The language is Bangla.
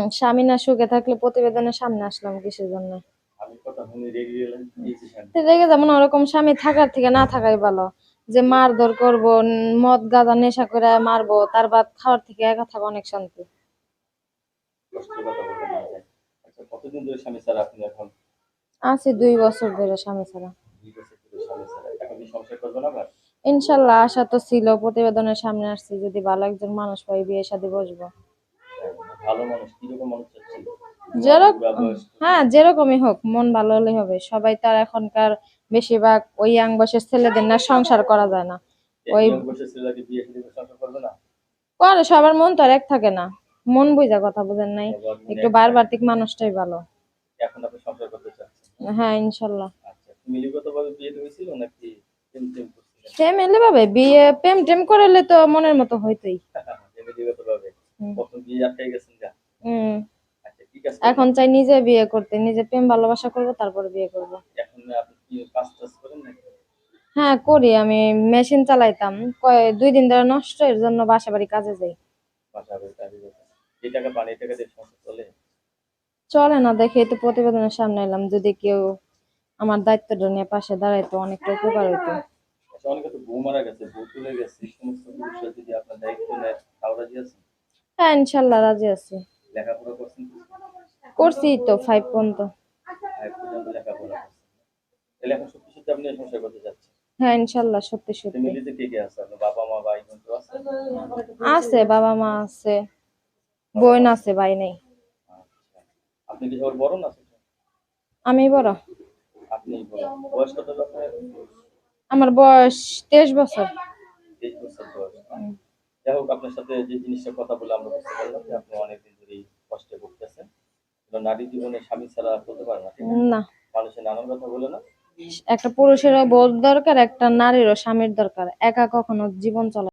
হুম স্বামী না সুখে থাকলে প্রতিবেদনের সামনে আসলাম কিসের জন্য? রেগে ওরকম স্বামী থাকার থেকে না থাকাই ভালো। যে মারধর করব মদ গাঁজা নেশা করে মারবো তার বাদ খাওয়ার থেকে একা থাকা অনেক শান্তি। আচ্ছা কতদিন ধরে স্বামী ছাড়া আপনি এখন? আছি দুই বছর ধরে স্বামী ছাড়া। ইনশাল্লাহ আশা তো ছিল প্রতিবেদনের সামনে আসছি যদি ভালো একজন মানুষ পাই বিয়ে শাদী বসবো। ভালো মানুষ কীরকম মানুষ চাচ্ছেন যেরকম হ্যাঁ যেরকমই হোক মন ভালো হলেই হবে। সবাই তার এখনকার বেশিরভাগ ওই ইয়াং বয়সের ছেলেদের না সংসার করা যায় না। ওই- করে সবার মন তো আর এক থাকে না। মন বুঝা কথা বুঝেন নাই। একটু একটা- বারবার্তিক মানুষটাই ভালো। এখন আপনি সংসার করতে চাচ্ছেন? হ্যাঁ ইনশাল্লাহ। আচ্ছা মিলিগত বিয়ে হয়েছিল নাকি প্রেম টেম করছিলেন ফ্যামিলি ভাবে বিয়ে প্রেম টেম করলে তো মনের মতো হইতোই। ফ্যামিলিগত ভাবে বিয়ে আটকাই গেছেন যা হম। আচ্ছা এখন চাই নিজে বিয়ে করতে নিজে প্রেম ভালোবাসা করব তারপরে বিয়ে করব। এখন আপনি কি কাজ টাজ করেন নাকি? হ্যাঁ করি। আমি মেশিন চালাইতাম। কয় দুই দিন ধরে নষ্ট এর জন্য বাসা বাড়ি কাজে যাই। বাসা বাড়ি কাজে যেতেন এই টাকা পান টাকা দিয়ে সংসার চলে? চলে না দেখে তো প্রতিবেদনের সামনে এলাম। যদি কেউ আমার দায়িত্বটা নিয়ে পাশে দাঁড়াইতো অনেকটা উপকার হইতো। আচ্ছা অনেকে তো বউ মারা গেছে বউ চলে গেছে। সমস্ত বিষয় যদি আপনার দায়িত্ব নেয় আছেন? হ্যাঁ ইনশাল্লাহ রাজি আছি। লেখাপড়া করছেন করছি তো ফাইভ পর্যন্ত। হ্যাঁ ইনশাল্লাহ সত্যি সত্যি। আছে? বাবা মা আছে? বোন আছে ভাই নেই। আচ্ছা। আপনি কি সবার বড় না আমি বড়। আপনি বড়। বয়স কত আপনার আমার বয়স তেইশ বছর। তেইশ বছর বয়স? যাই হোক আপনার সাথে যে জিনিসটা কথা বলে আমরা বুঝতে পারলাম যে আপনি অনেকদিন ধরেই কষ্টে ভুগতেছেন। নারী জীবনে স্বামী ছাড়া চলতে পারে না না। মানুষের নানান কথা বলে না? একটা পুরুষেরও বোধ দরকার একটা নারীরও স্বামীর দরকার। একা কখনো জীবন চলে